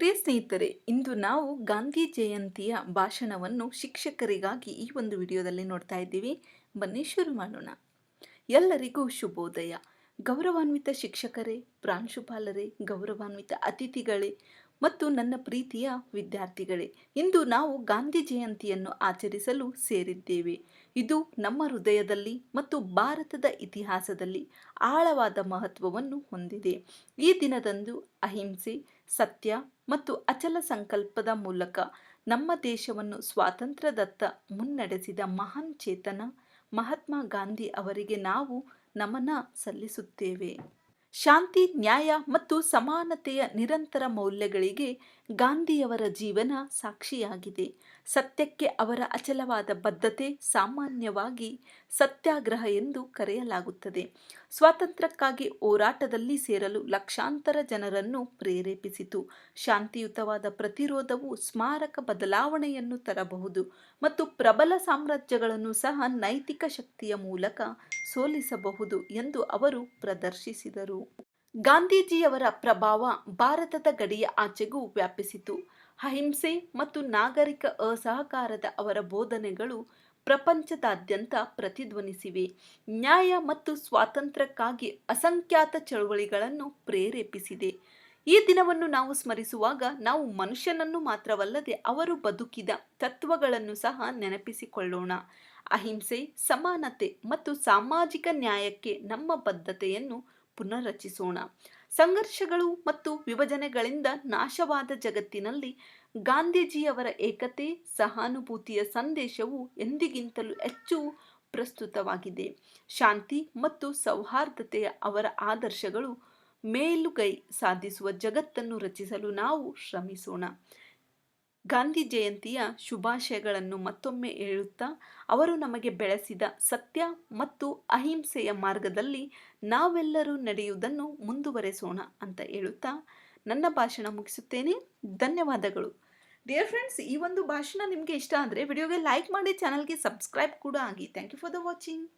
ಪ್ರಿಯ ಸ್ನೇಹಿತರೆ, ಇಂದು ನಾವು ಗಾಂಧಿ ಜಯಂತಿಯ ಭಾಷಣವನ್ನು ಶಿಕ್ಷಕರಿಗಾಗಿ ಈ ಒಂದು ವಿಡಿಯೋದಲ್ಲಿ ನೋಡ್ತಾ ಇದ್ದೀವಿ. ಬನ್ನಿ ಶುರು ಮಾಡೋಣ. ಎಲ್ಲರಿಗೂ ಶುಭೋದಯ. ಗೌರವಾನ್ವಿತ ಶಿಕ್ಷಕರೇ, ಪ್ರಾಂಶುಪಾಲರೇ, ಗೌರವಾನ್ವಿತ ಅತಿಥಿಗಳೇ ಮತ್ತು ನನ್ನ ಪ್ರೀತಿಯ ವಿದ್ಯಾರ್ಥಿಗಳೇ, ಇಂದು ನಾವು ಗಾಂಧಿ ಜಯಂತಿಯನ್ನು ಆಚರಿಸಲು ಸೇರಿದ್ದೇವೆ. ಇದು ನಮ್ಮ ಹೃದಯದಲ್ಲಿ ಮತ್ತು ಭಾರತದ ಇತಿಹಾಸದಲ್ಲಿ ಆಳವಾದ ಮಹತ್ವವನ್ನು ಹೊಂದಿದೆ. ಈ ದಿನದಂದು ಅಹಿಂಸೆ, ಸತ್ಯ ಮತ್ತು ಅಚಲ ಸಂಕಲ್ಪದ ಮೂಲಕ ನಮ್ಮ ದೇಶವನ್ನು ಸ್ವಾತಂತ್ರ್ಯದತ್ತ ಮುನ್ನಡೆಸಿದ ಮಹಾನ್ ಚೇತನ ಮಹಾತ್ಮ ಗಾಂಧಿ ಅವರಿಗೆ ನಾವು ನಮನ ಸಲ್ಲಿಸುತ್ತೇವೆ. ಶಾಂತಿ, ನ್ಯಾಯ ಮತ್ತು ಸಮಾನತೆಯ ನಿರಂತರ ಮೌಲ್ಯಗಳಿಗೆ ಗಾಂಧಿಯವರ ಜೀವನ ಸಾಕ್ಷಿಯಾಗಿದೆ. ಸತ್ಯಕ್ಕೆ ಅವರ ಅಚಲವಾದ ಬದ್ಧತೆ ಸಾಮಾನ್ಯವಾಗಿ ಸತ್ಯಾಗ್ರಹ ಎಂದು ಕರೆಯಲಾಗುತ್ತದೆ. ಸ್ವಾತಂತ್ರ್ಯಕ್ಕಾಗಿ ಹೋರಾಟದಲ್ಲಿ ಸೇರಲು ಲಕ್ಷಾಂತರ ಜನರನ್ನು ಪ್ರೇರೇಪಿಸಿತು. ಶಾಂತಿಯುತವಾದ ಪ್ರತಿರೋಧವು ಸ್ಮಾರಕ ಬದಲಾವಣೆಯನ್ನು ತರಬಹುದು ಮತ್ತು ಪ್ರಬಲ ಸಾಮ್ರಾಜ್ಯಗಳನ್ನು ಸಹ ನೈತಿಕ ಶಕ್ತಿಯ ಮೂಲಕ ಸೋಲಿಸಬಹುದು ಎಂದು ಅವರು ಪ್ರದರ್ಶಿಸಿದರು. ಗಾಂಧೀಜಿಯವರ ಪ್ರಭಾವ ಭಾರತದ ಗಡಿಯ ಆಚೆಗೂ ವ್ಯಾಪಿಸಿತು. ಅಹಿಂಸೆ ಮತ್ತು ನಾಗರಿಕ ಅಸಹಕಾರದ ಅವರ ಬೋಧನೆಗಳು ಪ್ರಪಂಚದಾದ್ಯಂತ ಪ್ರತಿಧ್ವನಿಸಿವೆ. ನ್ಯಾಯ ಮತ್ತು ಸ್ವಾತಂತ್ರ್ಯಕ್ಕಾಗಿ ಅಸಂಖ್ಯಾತ ಚಳುವಳಿಗಳನ್ನು ಪ್ರೇರೇಪಿಸಿದೆ. ಈ ದಿನವನ್ನು ನಾವು ಸ್ಮರಿಸುವಾಗ ನಾವು ಮನುಷ್ಯನನ್ನು ಮಾತ್ರವಲ್ಲದೆ ಅವರು ಬದುಕಿದ ತತ್ವಗಳನ್ನು ಸಹ ನೆನಪಿಸಿಕೊಳ್ಳೋಣ. ಅಹಿಂಸೆ, ಸಮಾನತೆ ಮತ್ತು ಸಾಮಾಜಿಕ ನ್ಯಾಯಕ್ಕೆ ನಮ್ಮ ಬದ್ಧತೆಯನ್ನು ಪುನರ್ರಚಿಸೋಣ. ಸಂಘರ್ಷಗಳು ಮತ್ತು ವಿಭಜನೆಗಳಿಂದ ನಾಶವಾದ ಜಗತ್ತಿನಲ್ಲಿ ಗಾಂಧೀಜಿಯವರ ಏಕತೆ, ಸಹಾನುಭೂತಿಯ ಸಂದೇಶವು ಎಂದಿಗಿಂತಲೂ ಹೆಚ್ಚು ಪ್ರಸ್ತುತವಾಗಿದೆ. ಶಾಂತಿ ಮತ್ತು ಸೌಹಾರ್ದತೆಯ ಅವರ ಆದರ್ಶಗಳು ಮೇಲುಗೈ ಸಾಧಿಸುವ ಜಗತ್ತನ್ನು ರಚಿಸಲು ನಾವು ಶ್ರಮಿಸೋಣ. ಗಾಂಧಿ ಜಯಂತಿಯ ಶುಭಾಶಯಗಳನ್ನು ಮತ್ತೊಮ್ಮೆ ಹೇಳುತ್ತಾ, ಅವರು ನಮಗೆ ಬೆಳೆಸಿದ ಸತ್ಯ ಮತ್ತು ಅಹಿಂಸೆಯ ಮಾರ್ಗದಲ್ಲಿ ನಾವೆಲ್ಲರೂ ನಡೆಯುವುದನ್ನು ಮುಂದುವರೆಸೋಣ ಅಂತ ಹೇಳುತ್ತಾ, ನನ್ನ ಭಾಷಣ ಮುಗಿಸುತ್ತೇನೆ. ಧನ್ಯವಾದಗಳು. ಡಿಯರ್ ಫ್ರೆಂಡ್ಸ್ ಈ ಒಂದು ಭಾಷಣ ನಿಮಗೆ ಇಷ್ಟ ಆದರೆ, ವಿಡಿಯೋಗೆ ಲೈಕ್ ಮಾಡಿ ಚಾನಲ್ಗೆ ಸಬ್ಸ್ಕ್ರೈಬ್ ಕೂಡ ಆಗಿ. Thank you for the watching